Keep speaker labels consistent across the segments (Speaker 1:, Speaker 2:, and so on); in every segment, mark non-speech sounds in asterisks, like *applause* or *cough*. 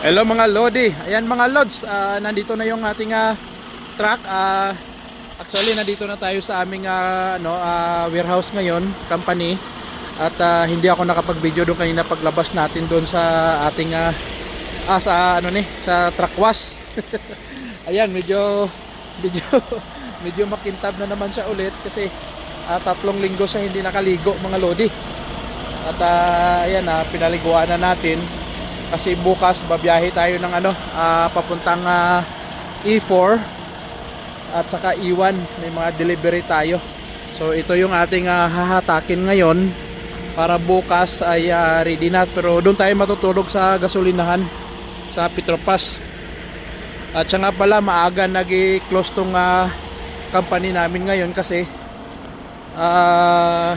Speaker 1: Hello mga Lodi. Ayan mga Lods, ah, nandito na yung ating ah, truck. Ah, actually nandito na tayo sa aming ah, ano, ah, warehouse ngayon, company. At ah, hindi ako nakapag-video doon kanina paglabas natin doon sa ating ah, ah, sa ano ni, sa truck wash. *laughs* Ayan, medyo medyo *laughs* medyo makintab na naman siya ulit kasi ah, tatlong linggo siya hindi nakaligo mga Lodi. At ah, ayan na, pinaliguan na natin kasi bukas babiyahe tayo ng ano ah, papuntang ah, E4 at saka E1 may mga delivery tayo. So ito yung ating ah, hahatakin ngayon para bukas ay ah, ready na. Pero doon tayo matutulog sa gasolinahan sa Petropas. At nga pala maaga nag-close tong ah, company namin ngayon kasi ah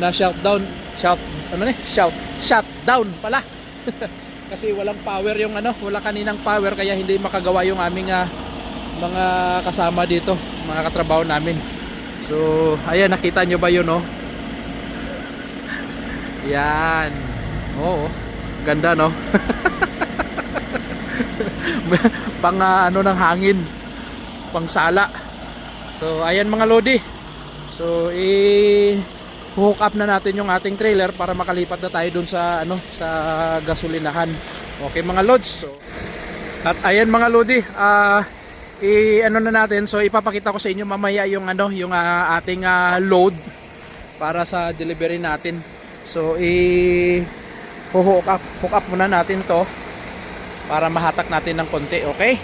Speaker 1: na shutdown shout ano ni shout shutdown pala *laughs* kasi walang power yung ano wala kaninang power kaya hindi makagawa yung aming ah, mga kasama dito mga katrabaho namin. So ayan nakita nyo ba yun no yan. Oo ganda no? *laughs* Pang ah, ano ng hangin pang sala. So ayan mga lodi. So i hook up na natin yung ating trailer para makalipat na tayo dun sa ano sa gasolinahan. Okay mga lods. So, at ayan mga lodi, ah i ano na natin. So ipapakita ko sa inyo mamaya yung ano yung ah, ating ah, load para sa delivery natin. So i hook up hook up muna natin to para mahatak natin ng konti, okay?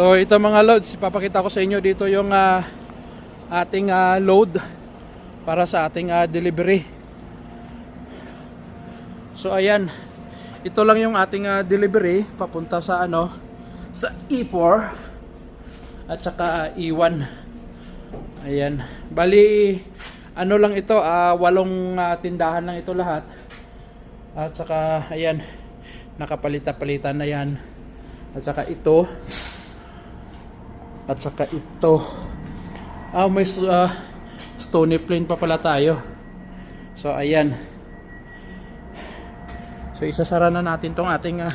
Speaker 1: So ito mga loads, ipapakita ko sa inyo dito yung ah, ating ah, load para sa ating ah, delivery. So ayan, ito lang yung ating ah, delivery papunta sa ano sa E4 at saka ah, E1. Ayan, bali ano lang ito, ah, walong ah, tindahan lang ito lahat. At saka ayan, nakapalita-palitan na yan. At saka ito, at saka ito. Ah may uh, stony plain pa pala tayo. So ayan. So isasara na natin tong ating ah,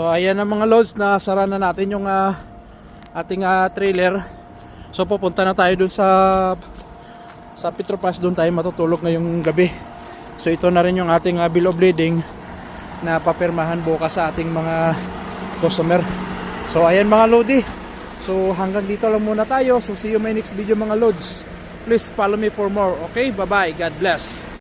Speaker 1: So ayan na mga loads na sara na natin yung ah, ating ah, trailer. So pupunta na tayo dun sa sa Petropas doon tayo matutulog ngayong gabi. So ito na rin yung ating ah, bill of lading na papirmahan bukas sa ating mga customer. So ayan mga lodi. So hanggang dito lang muna tayo. So see you my next video mga loads. Please follow me for more. Okay? Bye-bye. God bless.